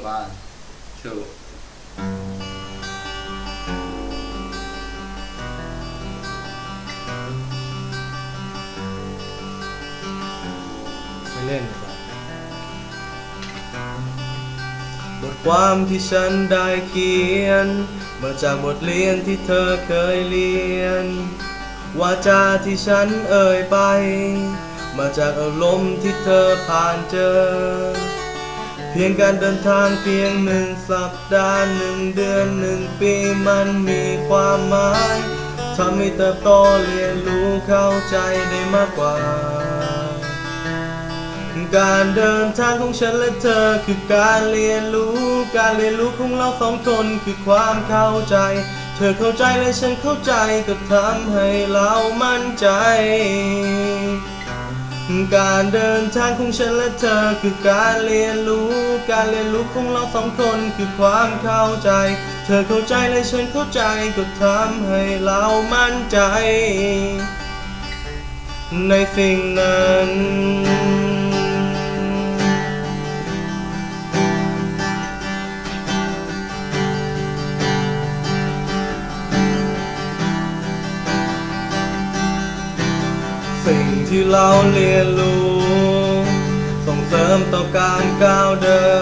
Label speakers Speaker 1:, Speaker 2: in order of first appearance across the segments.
Speaker 1: one two
Speaker 2: ไม่เล่นดีกว่าบทความที่ฉันได้เขียน มาจากบทเรียนที่เธอเคยเรียน วาจาที่ฉันเอ่ยไป มาจากอารมณ์ที่เธอผ่านเจอ เพียงการเดินทางเพียงหนึ่งสัปดาห์หนึ่งเดือนหนึ่งปีมันมีความหมายทำให้เติบโตเรียนรู้เข้าใจได้มากกว่า การเดินทางของฉันและเธอคือการเรียนรู้ การเรียนรู้ของเราสองคนคือความเข้าใจ เธอเข้าใจและฉันเข้าใจก็ทำให้เรามั่นใจการเดินทางของฉันและเธอคือการเรียนรู้ การเรียนรู้ของเราสองคนคือความเข้าใจ เธอเข้าใจและฉันเข้าใจก็ทำให้เรามั่นใจ ในสิ่งนั้นสิ่งที่เราเรียนรู้ ส่งเสริมต่อการก้าวเดิน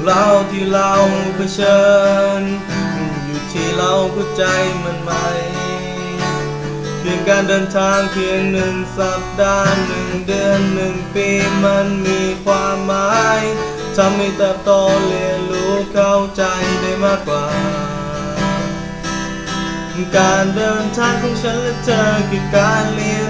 Speaker 2: รื่องราวที่เราเผชิญ อยู่ที่เราเข้าใจมันไหม เพียงการเดินทางเพียงหนึ่งสัปดาห์หนึ่งเดือนหนึ่งปีมันมีความหมายทำให้เติบโตเรียนรู้เข้าใจได้มากกว่า การเดินทางของฉันและเธอคือการเรียน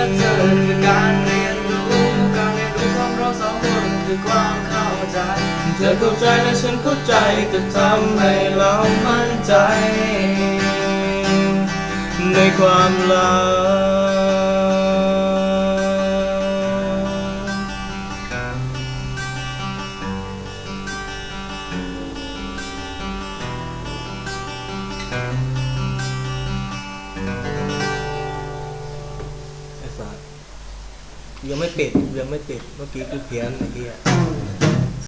Speaker 3: และเธอคือการเรียนรู้ การเรียนรู้ของเราสองคนคือความเข้าใจ
Speaker 2: เธอเข้าใจและฉันเข้าใจจะทำให้เรามั่นใจ ในความรัก ไอ้สัสยังไม่ติดยังไม่ติดเมื่อกี้กูเพี้ยนไอ้เหี้ย